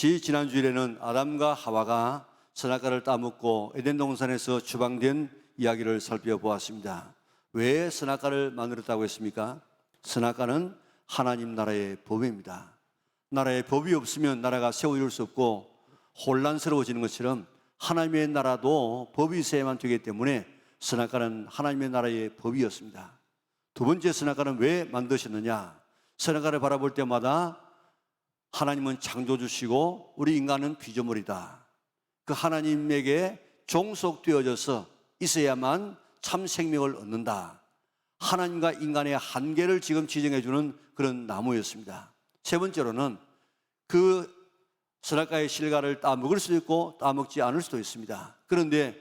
지 지난 주일에는 아담과 하와가 선악과를 따먹고 에덴 동산에서 추방된 이야기를 살펴보았습니다. 왜 선악과를 만들었다고 했습니까? 선악과는 하나님 나라의 법입니다. 나라의 법이 없으면 나라가 세워질 수 없고 혼란스러워지는 것처럼 하나님의 나라도 법이 있어야만 되기 때문에 선악과는 하나님의 나라의 법이었습니다. 두 번째 선악과는 왜 만드셨느냐? 선악과를 바라볼 때마다 하나님은 창조주시고 우리 인간은 피조물이다. 그 하나님에게 종속되어져서 있어야만 참 생명을 얻는다. 하나님과 인간의 한계를 지금 지정해 주는 그런 나무였습니다. 세 번째로는 그 선악과의 실과를 따먹을 수도 있고 따먹지 않을 수도 있습니다. 그런데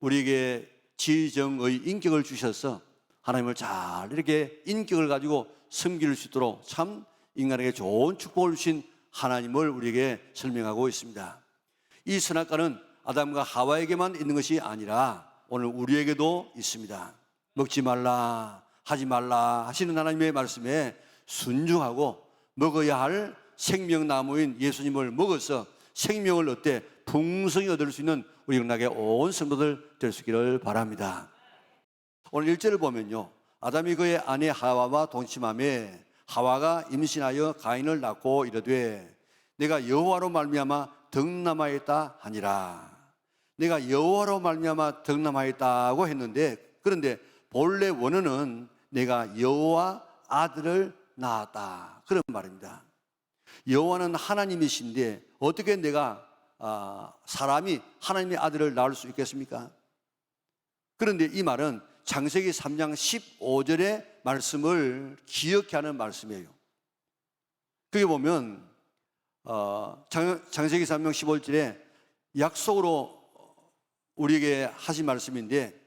우리에게 지정의 인격을 주셔서 하나님을 잘 이렇게 인격을 가지고 섬길 수 있도록 참 인간에게 좋은 축복을 주신 하나님을 우리에게 설명하고 있습니다. 이 선악과는 아담과 하와에게만 있는 것이 아니라 오늘 우리에게도 있습니다. 먹지 말라, 하지 말라 하시는 하나님의 말씀에 순종하고 먹어야 할 생명나무인 예수님을 먹어서 생명을 얻되 풍성히 얻을 수 있는 우리 영락의 온 성도들 될 수 있기를 바랍니다. 오늘 1절을 보면요. 아담이 그의 아내 하와와 동침함에 하와가 임신하여 가인을 낳고 이르되 내가 여호와로 말미암아 덕남하였다 하니라. 내가 여호와로 말미암아 덕남하였다고 했는데 그런데 본래 원어는 내가 여호와 아들을 낳았다 그런 말입니다. 여호와는 하나님이신데 어떻게 내가 아, 사람이 하나님의 아들을 낳을 수 있겠습니까? 그런데 이 말은 창세기 3장 15절의 말씀을 기억해 하는 말씀이에요. 그게 보면 어, 장, 창세기 3장 15절에 약속으로 우리에게 하신 말씀인데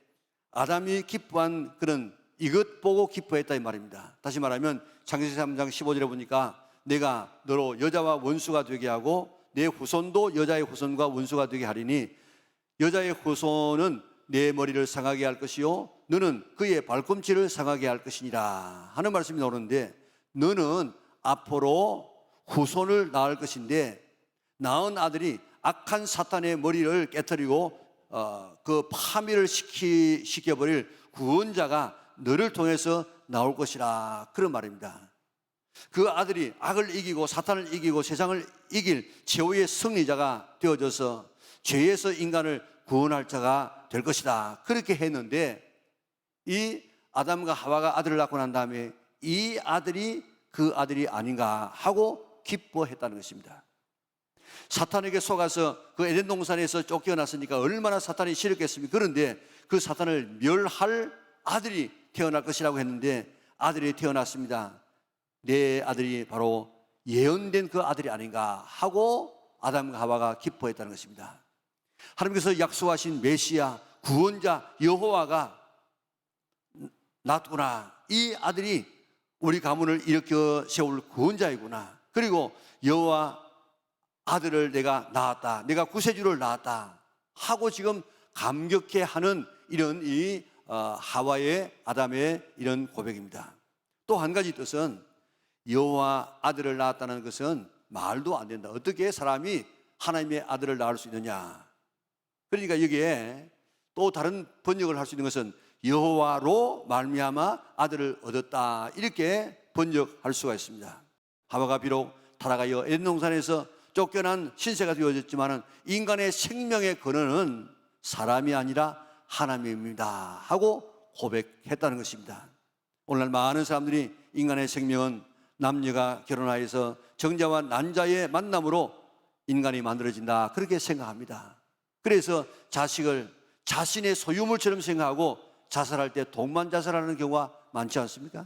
아담이 기뻐한 그런 이것 보고 기뻐했다 이 말입니다. 다시 말하면 창세기 3장 15절에 보니까 내가 너로 여자와 원수가 되게 하고 내 후손도 여자의 후손과 원수가 되게 하리니 여자의 후손은 내 머리를 상하게 할 것이요 너는 그의 발꿈치를 상하게 할 것이니라 하는 말씀이 나오는데 너는 앞으로 후손을 낳을 것인데 낳은 아들이 악한 사탄의 머리를 깨뜨리고 어, 그 파멸을 시키, 시켜버릴 구원자가 너를 통해서 나올 것이라 그런 말입니다. 그 아들이 악을 이기고 사탄을 이기고 세상을 이길 최후의 승리자가 되어져서 죄에서 인간을 구원할 자가 될 것이다. 그렇게 했는데 이 아담과 하와가 아들을 낳고 난 다음에 이 아들이 그 아들이 아닌가 하고 기뻐했다는 것입니다. 사탄에게 속아서 그 에덴 동산에서 쫓겨났으니까 얼마나 사탄이 싫었겠습니까? 그런데 그 사탄을 멸할 아들이 태어날 것이라고 했는데 아들이 태어났습니다. 내 아들이 바로 예언된 그 아들이 아닌가 하고 아담과 하와가 기뻐했다는 것입니다. 하나님께서 약속하신 메시아 구원자 여호와가 낫구나. 이 아들이 우리 가문을 일으켜 세울 구원자이구나. 그리고 여호와 아들을 내가 낳았다. 내가 구세주를 낳았다. 하고 지금 감격해 하는 이런 이 어, 하와의 아담의 이런 고백입니다. 또 한 가지 뜻은 여호와 아들을 낳았다는 것은 말도 안 된다. 어떻게 사람이 하나님의 아들을 낳을 수 있느냐? 그러니까 여기에 또 다른 번역을 할 수 있는 것은 여호와로 말미암아 아들을 얻었다. 이렇게 번역할 수가 있습니다. 하와가 비록 타락하여 에덴 동산에서 쫓겨난 신세가 되어졌지만은 인간의 생명의 근원은 사람이 아니라 하나님입니다. 하고 고백했다는 것입니다. 오늘날 많은 사람들이 인간의 생명은 남녀가 결혼하여서 정자와 난자의 만남으로 인간이 만들어진다. 그렇게 생각합니다. 그래서 자식을 자신의 소유물처럼 생각하고 자살할 때 동만 자살하는 경우가 많지 않습니까?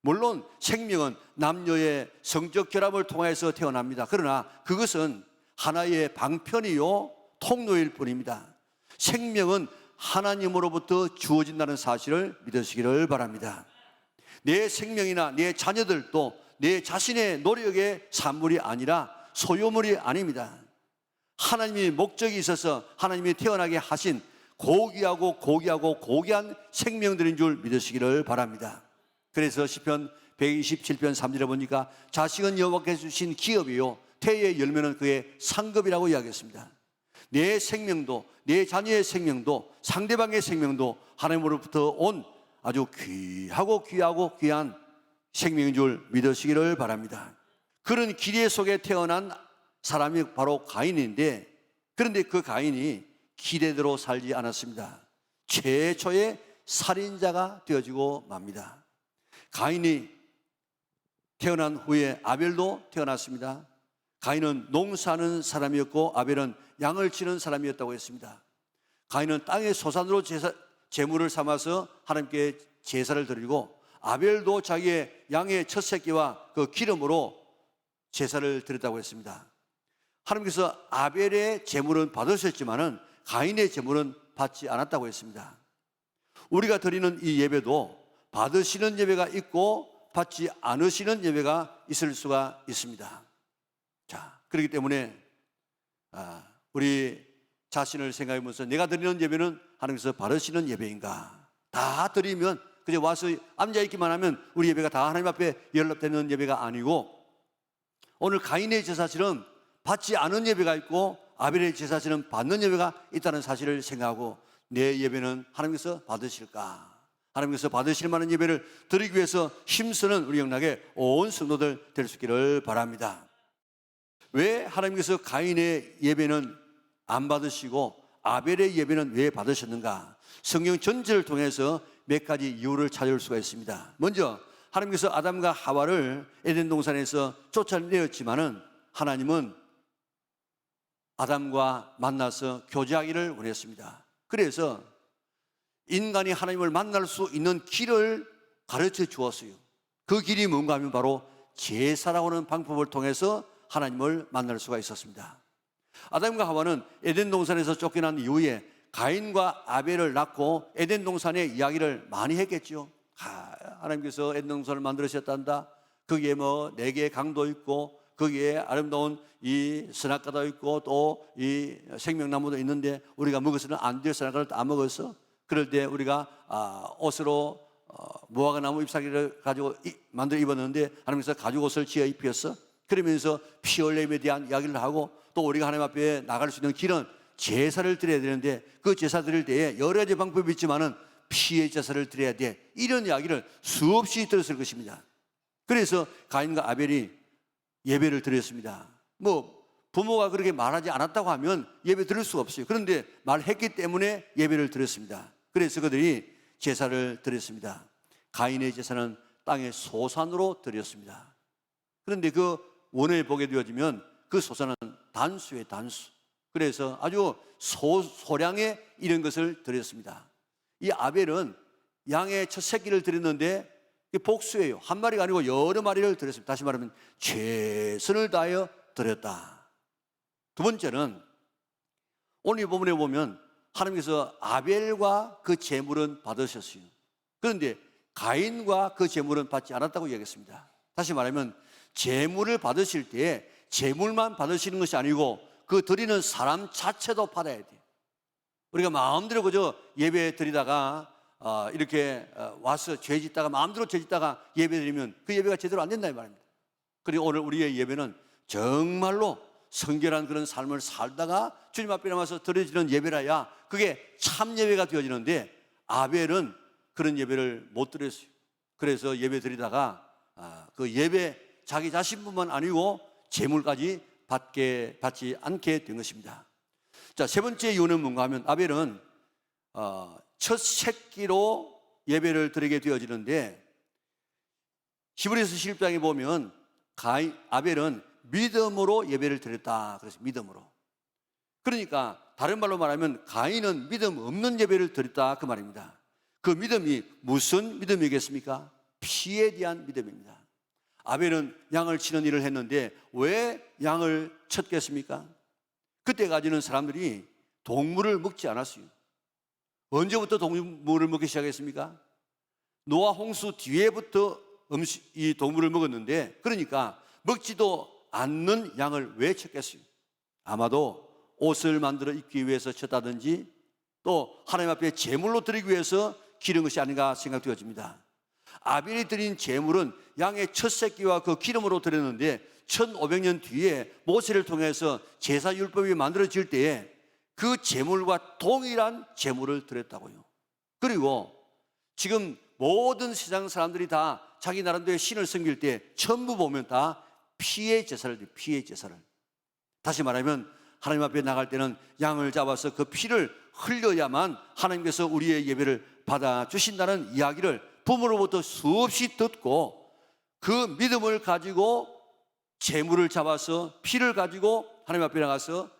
물론 생명은 남녀의 성적 결합을 통해서 태어납니다. 그러나 그것은 하나의 방편이요 통로일 뿐입니다. 생명은 하나님으로부터 주어진다는 사실을 믿으시기를 바랍니다. 내 생명이나 내 자녀들도 내 자신의 노력의 산물이 아니라 소유물이 아닙니다. 하나님이 목적이 있어서 하나님이 태어나게 하신 고귀하고 고귀하고 고귀한 생명들인 줄 믿으시기를 바랍니다. 그래서 시편 127편 3절에 보니까 자식은 여호와께서 주신 기업이요 태의 열매는 그의 상급이라고 이야기했습니다. 내 생명도 내 자녀의 생명도 상대방의 생명도 하나님으로부터 온 아주 귀하고 귀하고 귀한 생명인 줄 믿으시기를 바랍니다. 그런 기대 속에 태어난 사람이 바로 가인인데 그런데 그 가인이 기대대로 살지 않았습니다. 최초의 살인자가 되어지고 맙니다. 가인이 태어난 후에 아벨도 태어났습니다. 가인은 농사하는 사람이었고 아벨은 양을 치는 사람이었다고 했습니다. 가인은 땅의 소산으로 제사, 제물을 삼아서 하나님께 제사를 드리고 아벨도 자기의 양의 첫 새끼와 그 기름으로 제사를 드렸다고 했습니다. 하나님께서 아벨의 제물은 받으셨지만은 가인의 제물은 받지 않았다고 했습니다. 우리가 드리는 이 예배도 받으시는 예배가 있고 받지 않으시는 예배가 있을 수가 있습니다. 자, 그렇기 때문에 아, 우리 자신을 생각해보면서 내가 드리는 예배는 하나님께서 받으시는 예배인가? 다 드리면 그저 와서 앉아 있기만 하면 우리 예배가 다 하나님 앞에 연락되는 예배가 아니고 오늘 가인의 제사실은 받지 않은 예배가 있고 아벨의 제사실은 받는 예배가 있다는 사실을 생각하고 내 예배는 하나님께서 받으실까? 하나님께서 받으실 만한 예배를 드리기 위해서 힘쓰는 우리 영락의 온 성도들 될 수 있기를 바랍니다. 왜 하나님께서 가인의 예배는 안 받으시고 아벨의 예배는 왜 받으셨는가? 성경 전체를 통해서 몇 가지 이유를 찾을 수가 있습니다. 먼저 하나님께서 아담과 하와를 에덴 동산에서 쫓아내었지만은 하나님은 아담과 만나서 교제하기를 원했습니다. 그래서 인간이 하나님을 만날 수 있는 길을 가르쳐 주었어요. 그 길이 뭔가 하면 바로 제사라고 하는 방법을 통해서 하나님을 만날 수가 있었습니다. 아담과 하와는 에덴 동산에서 쫓겨난 이후에 가인과 아벨을 낳고 에덴 동산의 이야기를 많이 했겠죠. 아, 하나님께서 에덴 동산을 만들으셨단다. 거기에 뭐 네 개의 강도 있고 거기에 아름다운 이 선악과도 있고 또 이 생명나무도 있는데 우리가 먹어서는 안 될 선악과를 다 먹어서 그럴 때 우리가 아, 옷으로 어, 무화과 나무 잎사귀를 가지고 이, 만들어 입었는데 하나님께서 가죽 옷을 지어 입혔어. 그러면서 피 흘림에 대한 이야기를 하고 또 우리가 하나님 앞에 나갈 수 있는 길은 제사를 드려야 되는데 그 제사 드릴 때에 여러 가지 방법이 있지만은 피의 제사를 드려야 돼. 이런 이야기를 수없이 들었을 것입니다. 그래서 가인과 아벨이 예배를 드렸습니다. 뭐 부모가 그렇게 말하지 않았다고 하면 예배 드릴 수가 없어요. 그런데 말했기 때문에 예배를 드렸습니다. 그래서 그들이 제사를 드렸습니다. 가인의 제사는 땅의 소산으로 드렸습니다. 그런데 그 원을 보게 되어지면 그 소산은 단수의 단수. 그래서 아주 소, 소량의 이런 것을 드렸습니다. 이 아벨은 양의 첫 새끼를 드렸는데 복수예요. 한 마리가 아니고 여러 마리를 드렸습니다. 다시 말하면 최선을 다하여 드렸다. 두 번째는 오늘 이 부분에 보면 하나님께서 아벨과 그 재물은 받으셨어요. 그런데 가인과 그 재물은 받지 않았다고 이야기했습니다. 다시 말하면 재물을 받으실 때 재물만 받으시는 것이 아니고 그 드리는 사람 자체도 받아야 돼요. 우리가 마음대로 그저 예배 드리다가 어, 이렇게 어, 와서 죄 짓다가 마음대로 죄 짓다가 예배 드리면 그 예배가 제대로 안 된다 이 말입니다. 그리고 오늘 우리의 예배는 정말로 성결한 그런 삶을 살다가 주님 앞에 나와서 드려지는 예배라야 그게 참 예배가 되어지는데 아벨은 그런 예배를 못 드렸어요. 그래서 예배 드리다가 아, 그 예배 자기 자신뿐만 아니고 재물까지 받게 받지 않게 된 것입니다. 자, 세 번째 이유는 뭔가 하면 아벨은 어, 첫 새끼로 예배를 드리게 되어지는데 히브리서 11장에 보면 가인 아벨은 믿음으로 예배를 드렸다. 그래서 믿음으로. 그러니까 다른 말로 말하면 가인은 믿음 없는 예배를 드렸다 그 말입니다. 그 믿음이 무슨 믿음이겠습니까? 피에 대한 믿음입니다. 아벨은 양을 치는 일을 했는데 왜 양을 쳤겠습니까? 그때까지는 사람들이 동물을 먹지 않았어요. 언제부터 동물을 먹기 시작했습니까? 노아 홍수 뒤에부터 음식, 이 동물을 먹었는데 그러니까 먹지도 않는 양을 왜 쳤겠어요? 아마도 옷을 만들어 입기 위해서 쳤다든지 또 하나님 앞에 제물로 드리기 위해서 기른 것이 아닌가 생각되어집니다. 아벨이 드린 제물은 양의 첫 새끼와 그 기름으로 드렸는데 1500년 뒤에 모세를 통해서 제사 율법이 만들어질 때에 그 제물과 동일한 제물을 드렸다고요. 그리고 지금 모든 세상 사람들이 다 자기 나름대로 신을 섬길 때 전부 보면 다 피의 제사를. 피의 제사를. 다시 말하면 하나님 앞에 나갈 때는 양을 잡아서 그 피를 흘려야만 하나님께서 우리의 예배를 받아 주신다는 이야기를 부모로부터 수없이 듣고 그 믿음을 가지고 재물을 잡아서 피를 가지고 하나님 앞에 나가서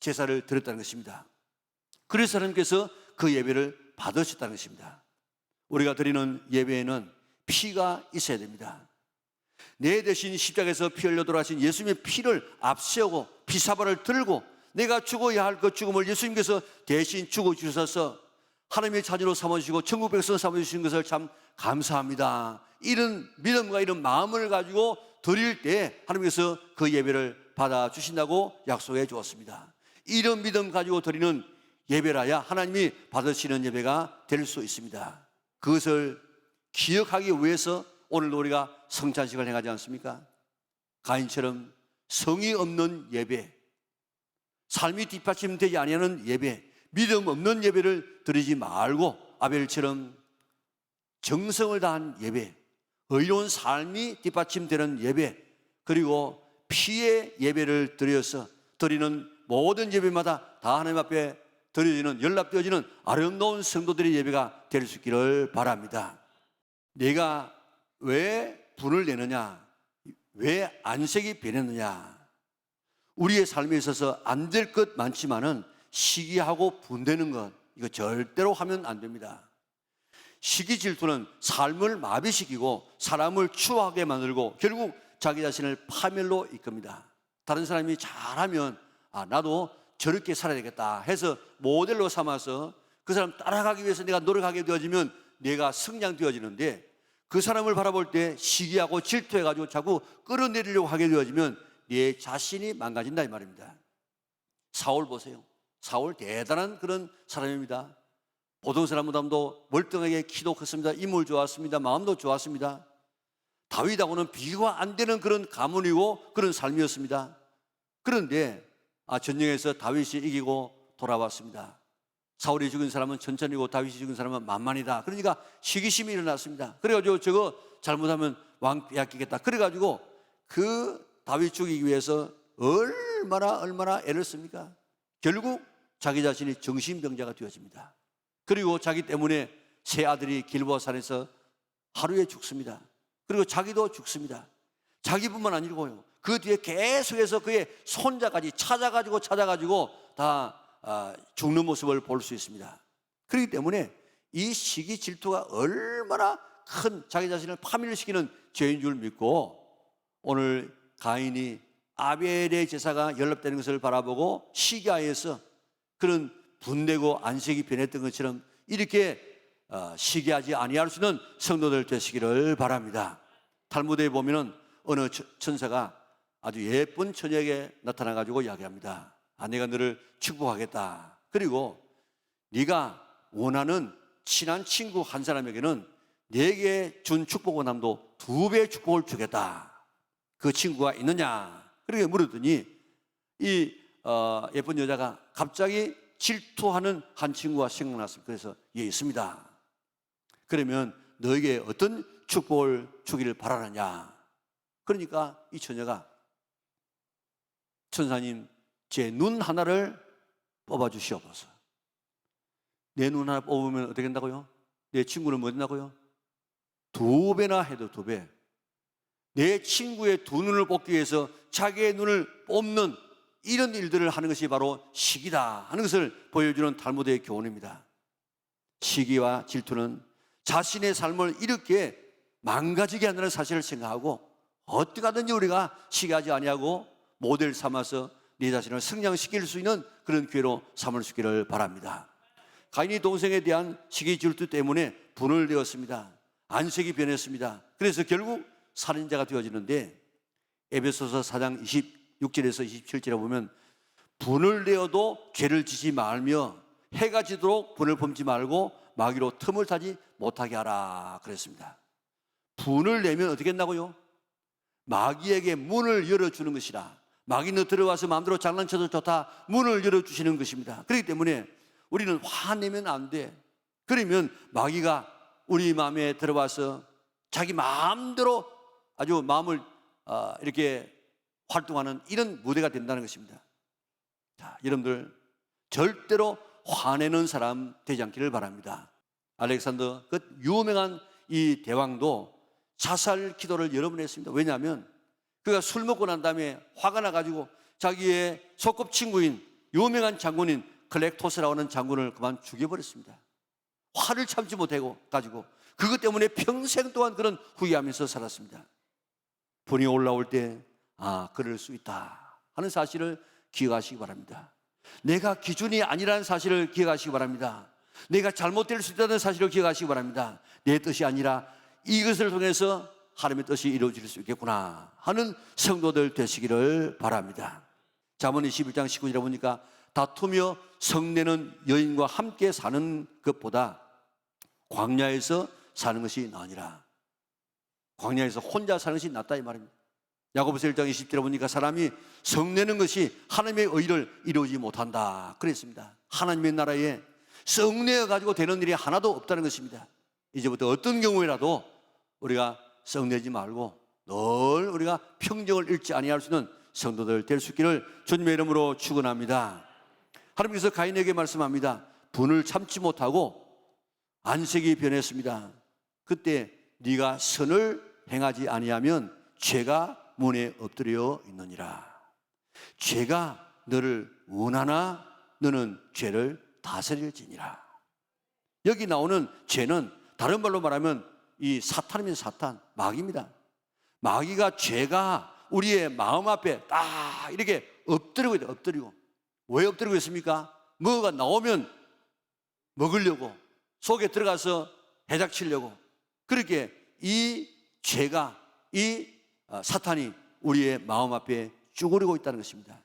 제사를 드렸다는 것입니다. 그래서 하나님께서 그 예배를 받으셨다는 것입니다. 우리가 드리는 예배에는 피가 있어야 됩니다. 내 대신 십자가에서 피 흘려 돌아가신 예수님의 피를 앞세우고 피사발을 들고 내가 죽어야 할 그 죽음을 예수님께서 대신 죽어 주셔서 하나님의 자녀로 삼아주시고 천국 백성 삼아주신 것을 참 감사합니다. 이런 믿음과 이런 마음을 가지고 드릴 때 하나님께서 그 예배를 받아 주신다고 약속해 주었습니다. 이런 믿음 가지고 드리는 예배라야 하나님이 받으시는 예배가 될 수 있습니다. 그것을 기억하기 위해서 오늘 우리가 성찬식을 행하지 않습니까? 가인처럼 성이 없는 예배, 삶이 뒷받침되지 아니하는 예배, 믿음 없는 예배를 드리지 말고 아벨처럼 정성을 다한 예배, 의로운 삶이 뒷받침되는 예배, 그리고 피의 예배를 드려서 드리는 모든 예배마다 다 하나님 앞에 드려지는 연락되어지는 아름다운 성도들의 예배가 될 수 있기를 바랍니다. 내가 왜 분을 내느냐? 왜 안색이 변했느냐? 우리의 삶에 있어서 안 될 것 많지만은 시기하고 분되는 것 이거 절대로 하면 안 됩니다. 시기 질투는 삶을 마비시키고 사람을 추하게 만들고 결국 자기 자신을 파멸로 이끕니다. 다른 사람이 잘하면 아 나도 저렇게 살아야 되겠다 해서 모델로 삼아서 그 사람 따라가기 위해서 내가 노력하게 되어지면 내가 성장되어지는데 그 사람을 바라볼 때 시기하고 질투해가지고 자꾸 끌어내리려고 하게 되어지면 내 자신이 망가진다 이 말입니다. 사울 보세요. 사울 대단한 그런 사람입니다. 보통 사람보다도 멀쩡하게 키도 컸습니다. 인물 좋았습니다. 마음도 좋았습니다. 다윗하고는 비교가 안 되는 그런 가문이고 그런 삶이었습니다. 그런데 아, 전쟁에서 다윗이 이기고 돌아왔습니다. 사울이 죽은 사람은 천천히고 다윗이 죽은 사람은 만만이다. 그러니까 시기심이 일어났습니다. 그래가지고 저거 잘못하면 왕 빼앗기겠다. 그래가지고 그 다윗 죽이기 위해서 얼마나 얼마나 애를 씁니까? 결국 자기 자신이 정신병자가 되어집니다. 그리고 자기 때문에 세 아들이 길보아산에서 하루에 죽습니다. 그리고 자기도 죽습니다. 자기뿐만 아니고요. 그 뒤에 계속해서 그의 손자까지 찾아가지고 찾아가지고 다 아, 죽는 모습을 볼 수 있습니다. 그렇기 때문에 이 시기 질투가 얼마나 큰 자기 자신을 파멸시키는 죄인 줄 믿고 오늘 가인이 아벨의 제사가 연락되는 것을 바라보고 시기하여서 그런 분되고 안색이 변했던 것처럼 이렇게 어, 시기하지 아니할 수 있는 성도들 되시기를 바랍니다. 탈무드에 보면은 어느 천사가 아주 예쁜 처녀에게 나타나 가지고 이야기합니다. 아, 내가 너를 축복하겠다. 그리고 네가 원하는 친한 친구 한 사람에게는 네게 준 축복은 남도 두 배의 축복을 주겠다. 그 친구가 있느냐? 그렇게 물었더니 이 어, 예쁜 여자가 갑자기 질투하는 한 친구가 생각났습니다. 그래서 예 있습니다. 그러면 너에게 어떤 축복을 주기를 바라느냐? 그러니까 이 처녀가 천사님 제 눈 하나를 뽑아 주시옵소서. 내 눈 하나 뽑으면 어떻게 된다고요? 내 친구는 뭐 된다고요? 두 배나 해도 두 배. 내 친구의 두 눈을 뽑기 위해서 자기의 눈을 뽑는 이런 일들을 하는 것이 바로 시기다 하는 것을 보여주는 탈무드의 교훈입니다. 시기와 질투는 자신의 삶을 이렇게 망가지게 한다는 사실을 생각하고 어떻게 하든지 우리가 시기하지 아니하고 모델 삼아서 네 자신을 성장시킬 수 있는 그런 기회로 삼을 수 있기를 바랍니다. 가인이 동생에 대한 시기 질투 때문에 분을 내었습니다. 안색이 변했습니다. 그래서 결국 살인자가 되어지는데 에베소서 4장 26절에서 27절에 보면 분을 내어도 죄를 지지 말며 해가 지도록 분을 범지 말고 마귀로 틈을 타지 못하게 하라 그랬습니다. 분을 내면 어떻게 된다고요? 마귀에게 문을 열어주는 것이라. 마귀는 들어와서 마음대로 장난쳐도 좋다. 문을 열어주시는 것입니다. 그렇기 때문에 우리는 화내면 안 돼. 그러면 마귀가 우리 마음에 들어와서 자기 마음대로 아주 마음을 어, 이렇게 활동하는 이런 무대가 된다는 것입니다. 자, 여러분들 절대로 화내는 사람 되지 않기를 바랍니다. 알렉산더 그 유명한 이 대왕도 자살 기도를 여러 번 했습니다. 왜냐하면 그가 술 먹고 난 다음에 화가 나가지고 자기의 소꿉친구인 유명한 장군인 클렉토스라고 하는 장군을 그만 죽여버렸습니다. 화를 참지 못하고 가지고 그것 때문에 평생 동안 그런 후회하면서 살았습니다. 분이 올라올 때, 아, 그럴 수 있다 하는 사실을 기억하시기 바랍니다. 내가 기준이 아니라는 사실을 기억하시기 바랍니다. 내가 잘못될 수 있다는 사실을 기억하시기 바랍니다. 내 뜻이 아니라 이것을 통해서 하나님의 뜻이 이루어질 수 있겠구나 하는 성도들 되시기를 바랍니다. 자문이 11장 19절에 보니까 다투며 성내는 여인과 함께 사는 것보다 광야에서 사는 것이 나으니라. 광야에서 혼자 사는 것이 낫다 이 말입니다. 야고보서 1장 20절에 보니까 사람이 성내는 것이 하나님의 의를 이루지 못한다. 그랬습니다. 하나님의 나라에 성내어 가지고 되는 일이 하나도 없다는 것입니다. 이제부터 어떤 경우에라도 우리가 성내지 말고 늘 우리가 평정을 잃지 아니할 수 있는 성도들 될 수 있기를 주님의 이름으로 축원합니다. 하나님께서 가인에게 말씀합니다. 분을 참지 못하고 안색이 변했습니다. 그때 네가 선을 행하지 아니하면 죄가 문에 엎드려 있느니라. 죄가 너를 원하나 너는 죄를 다스릴지니라. 여기 나오는 죄는 다른 말로 말하면 이 사탄이면 사탄, 마귀입니다. 마귀가 죄가 우리의 마음 앞에 딱 이렇게 엎드리고 있다, 엎드리고. 왜 엎드리고 있습니까? 뭐가 나오면 먹으려고, 속에 들어가서 해작치려고. 그렇게 이 죄가, 이 어, 사탄이 우리의 마음 앞에 쭈그리고 있다는 것입니다.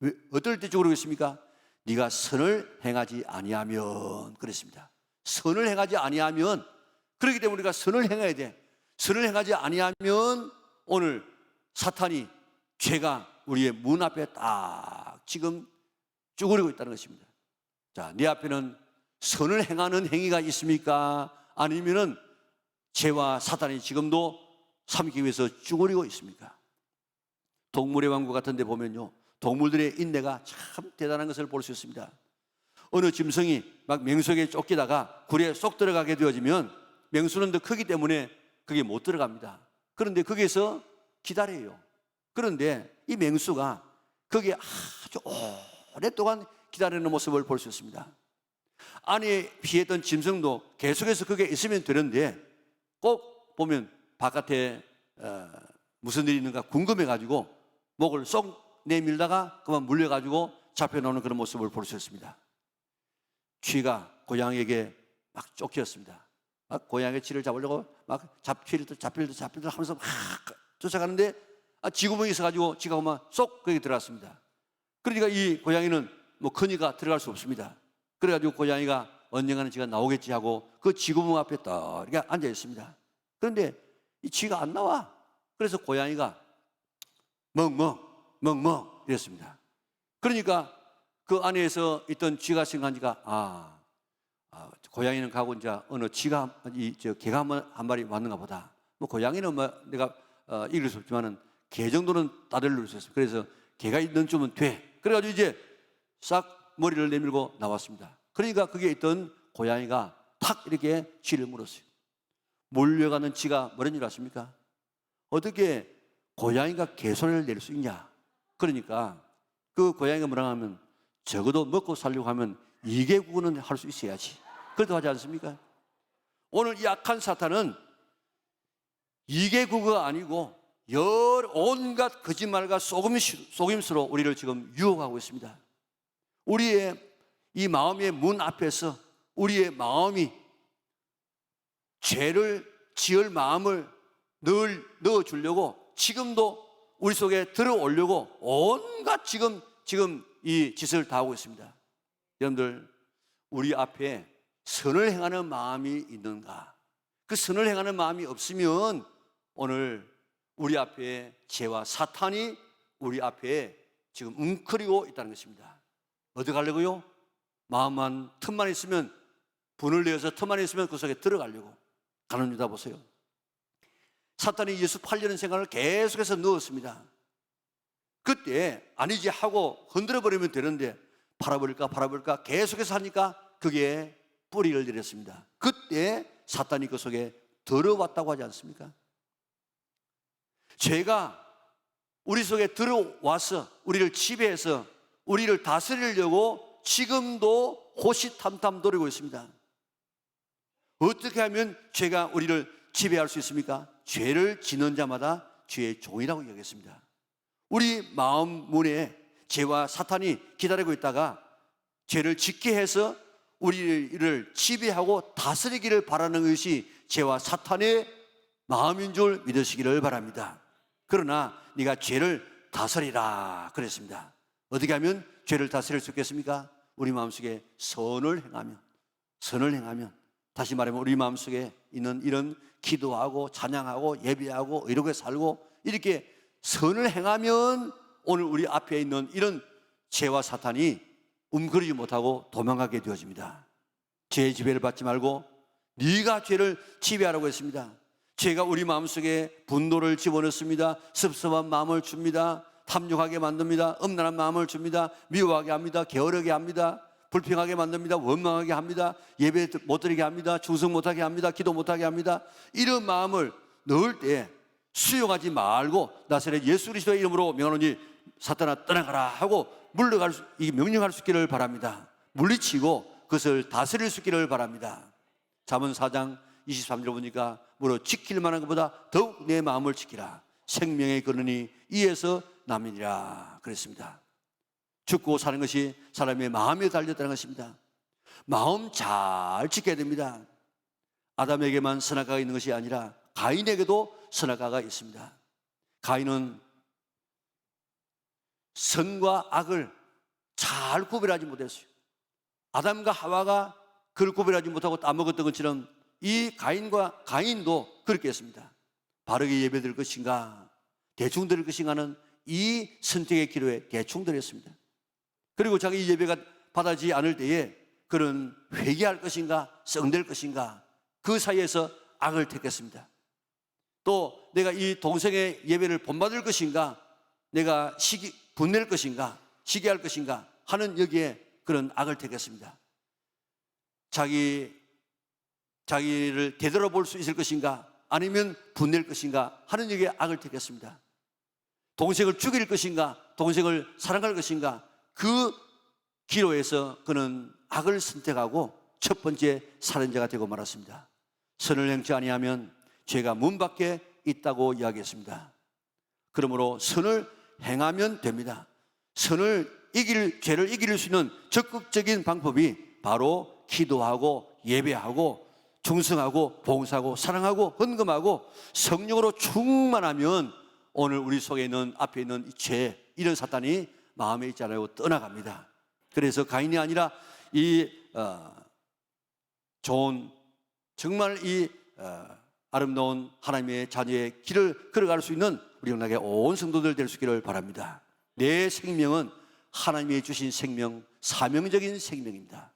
왜, 어떨 때 쭈그리고 있습니까? 네가 선을 행하지 아니하면 그랬습니다. 선을 행하지 아니하면 그렇기 때문에 우리가 선을 행해야 돼. 선을 행하지 아니하면 오늘 사탄이 죄가 우리의 문 앞에 딱 지금 쭈그리고 있다는 것입니다. 자, 네 앞에는 선을 행하는 행위가 있습니까? 아니면은 죄와 사탄이 지금도 삼기 위해서 쭈그리고 있습니까? 동물의 왕국 같은 데 보면요. 동물들의 인내가 참 대단한 것을 볼 수 있습니다. 어느 짐승이 막 맹수에게 쫓기다가 굴에 쏙 들어가게 되어지면 맹수는 더 크기 때문에 그게 못 들어갑니다. 그런데 거기서 기다려요. 그런데 이 맹수가 거기에 아주 오랫동안 기다리는 모습을 볼 수 있습니다. 안에 피했던 짐승도 계속해서 거기에 있으면 되는데 꼭 보면 바깥에 어, 무슨 일이 있는가 궁금해가지고 목을 쏙 내밀다가 그만 물려가지고 잡혀놓는 그런 모습을 볼 수 있습니다. 쥐가 고양이에게 막 쫓겼습니다. 막 고양이 쥐를 잡으려고 막 잡힐 잡힐 잡힐 하면서 막 쫓아가는데 아, 쥐구멍이 있어가지고 쥐가 그만 쏙 거기 들어갔습니다. 그러니까 이 고양이는 뭐 크니까 들어갈 수 없습니다. 그래가지고 고양이가 언젠가는 쥐가 나오겠지 하고 그 쥐구멍 앞에 딱 이렇게 앉아 있습니다. 그런데 이 쥐가 안 나와. 그래서 고양이가 멍멍 멍멍 이랬습니다. 그러니까 그 안에서 있던 쥐가 생각한 지가 아, 아 고양이는 가고 이제 어느 쥐가 이저 개가 한, 한 마리 왔는가 보다. 뭐 고양이는 뭐 내가 어, 이길 수 없지만은 개 정도는 따돌릴 수 있어요. 그래서 개가 있는 쯤은 돼. 그래가지고 이제 싹 머리를 내밀고 나왔습니다. 그러니까 거기에 있던 고양이가 탁 이렇게 쥐를 물었어요. 몰려가는 쥐가 뭐라는 줄 아십니까? 어떻게 고양이가 개손을 낼 수 있냐? 그러니까 그 고양이가 뭐라 하면 적어도 먹고 살려고 하면 이개국은 할 수 있어야지. 그래도 하지 않습니까? 오늘 이 악한 사탄은 이개국가 아니고 열 온갖 거짓말과 속임수로 우리를 지금 유혹하고 있습니다. 우리의 이 마음의 문 앞에서 우리의 마음이 죄를 지을 마음을 늘 넣어주려고 지금도 우리 속에 들어오려고 온갖 지금 지금 이 짓을 다 하고 있습니다. 여러분들 우리 앞에 선을 행하는 마음이 있는가? 그 선을 행하는 마음이 없으면 오늘 우리 앞에 죄와 사탄이 우리 앞에 지금 웅크리고 있다는 것입니다. 어디 가려고요? 마음만 틈만 있으면 분을 내어서 틈만 있으면 그 속에 들어가려고 가는 유다 보세요. 사탄이 예수 팔려는 생각을 계속해서 넣었습니다. 그때 아니지 하고 흔들어 버리면 되는데 팔아버릴까 팔아버릴까 계속해서 하니까 그게 뿌리를 내렸습니다. 그때 사탄이 그 속에 들어왔다고 하지 않습니까? 죄가 우리 속에 들어와서 우리를 지배해서 우리를 다스리려고 지금도 호시탐탐 노리고 있습니다. 어떻게 하면 죄가 우리를 지배할 수 있습니까? 죄를 지는 자마다 죄의 종이라고 이야기했습니다. 우리 마음 문에 죄와 사탄이 기다리고 있다가 죄를 짓게 해서 우리를 지배하고 다스리기를 바라는 것이 죄와 사탄의 마음인 줄 믿으시기를 바랍니다. 그러나 네가 죄를 다스리라 그랬습니다. 어떻게 하면 죄를 다스릴 수 있겠습니까? 우리 마음속에 선을 행하면 선을 행하면 다시 말하면 우리 마음속에 있는 이런 기도하고 찬양하고 예배하고 의롭게 살고 이렇게 선을 행하면 오늘 우리 앞에 있는 이런 죄와 사탄이 움그리지 못하고 도망가게 되어집니다. 죄의 지배를 받지 말고 네가 죄를 지배하라고 했습니다. 죄가 우리 마음속에 분노를 집어넣습니다. 섭섭한 마음을 줍니다. 탐욕하게 만듭니다. 음란한 마음을 줍니다. 미워하게 합니다. 게으르게 합니다. 불평하게 만듭니다. 원망하게 합니다. 예배 못 드리게 합니다. 충성 못하게 합니다. 기도 못하게 합니다. 이런 마음을 넣을 때 수용하지 말고 나사렛 예수 그리스도의 이름으로 명하노니 사탄아 떠나가라 하고 물러갈 수, 이 명령할 수 있기를 바랍니다. 물리치고 그것을 다스릴 수 있기를 바랍니다. 잠언 4장 23절 보니까 무려 지킬 만한 것보다 더욱 내 마음을 지키라. 생명의 근원이 이에서 남이니라 그랬습니다. 죽고 사는 것이 사람의 마음에 달렸다는 것입니다. 마음 잘 지켜야 됩니다. 아담에게만 선악과가 있는 것이 아니라 가인에게도 선악과가 있습니다. 가인은 선과 악을 잘 구별하지 못했어요. 아담과 하와가 그를 구별하지 못하고 따먹었던 것처럼 이 가인과 가인도 그렇게 했습니다. 바르게 예배드릴 것인가, 대충 드릴 것인가는 이 선택의 기로에 대충 드렸습니다. 그리고 자기 예배가 받아지지 않을 때에 그런 회개할 것인가, 썩될 것인가, 그 사이에서 악을 택했습니다. 또 내가 이 동생의 예배를 본받을 것인가, 내가 시기, 분낼 것인가, 시기할 것인가 하는 여기에 그런 악을 택했습니다. 자기, 자기를 되돌아볼 수 있을 것인가, 아니면 분낼 것인가 하는 여기에 악을 택했습니다. 동생을 죽일 것인가, 동생을 사랑할 것인가, 그 기로에서 그는 악을 선택하고 첫 번째 살인자가 되고 말았습니다. 선을 행치 아니하면 죄가 문 밖에 있다고 이야기했습니다. 그러므로 선을 행하면 됩니다. 선을 이길 죄를 이길 수 있는 적극적인 방법이 바로 기도하고 예배하고 충성하고 봉사하고 사랑하고 헌금하고 성령으로 충만하면 오늘 우리 속에 있는 앞에 있는 이 죄, 이런 사탄이 마음에 있지 않아요 떠나갑니다. 그래서 가인이 아니라 이 어, 좋은 정말 이 어, 아름다운 하나님의 자녀의 길을 걸어갈 수 있는 우리 영락의 온 성도들 될 수 있기를 바랍니다. 내 생명은 하나님이 주신 생명, 사명적인 생명입니다.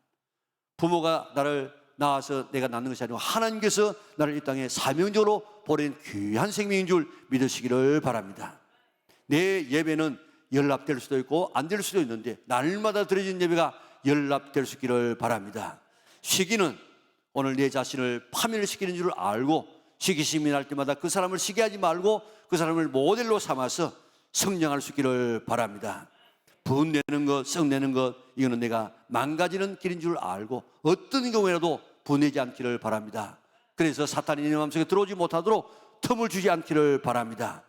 부모가 나를 낳아서 내가 낳는 것이 아니고 하나님께서 나를 이 땅에 사명적으로 보낸 귀한 생명인 줄 믿으시기를 바랍니다. 내 예배는 연락될 수도 있고 안 될 수도 있는데 날마다 드려진 예배가 연락될 수 있기를 바랍니다. 시기는 오늘 내 자신을 파멸시키는 줄 알고 시기심이 날 때마다 그 사람을 시기하지 말고 그 사람을 모델로 삼아서 성장할 수 있기를 바랍니다. 분내는 것, 썩내는 것, 이거는 내가 망가지는 길인 줄 알고 어떤 경우에라도 분내지 않기를 바랍니다. 그래서 사탄이 내 마음속에 들어오지 못하도록 틈을 주지 않기를 바랍니다.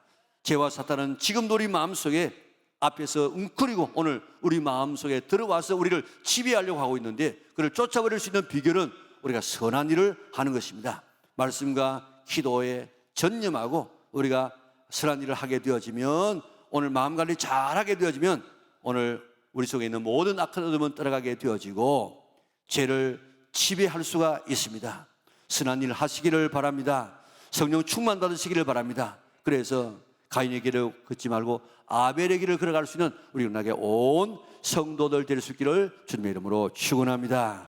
죄와 사탄은 지금도 우리 마음속에 앞에서 웅크리고 오늘 우리 마음속에 들어와서 우리를 지배하려고 하고 있는데 그를 쫓아버릴 수 있는 비결은 우리가 선한 일을 하는 것입니다. 말씀과 기도에 전념하고 우리가 선한 일을 하게 되어지면 오늘 마음 관리 잘 하게 되어지면 오늘 우리 속에 있는 모든 악한 어둠은 떠나가게 되어지고 죄를 지배할 수가 있습니다. 선한 일 하시기를 바랍니다. 성령 충만 받으시기를 바랍니다. 그래서 가인의 길을 걷지 말고 아벨의 길을 걸어갈 수 있는 우리 은하게 온 성도들 될 수 있기를 주님의 이름으로 축원합니다.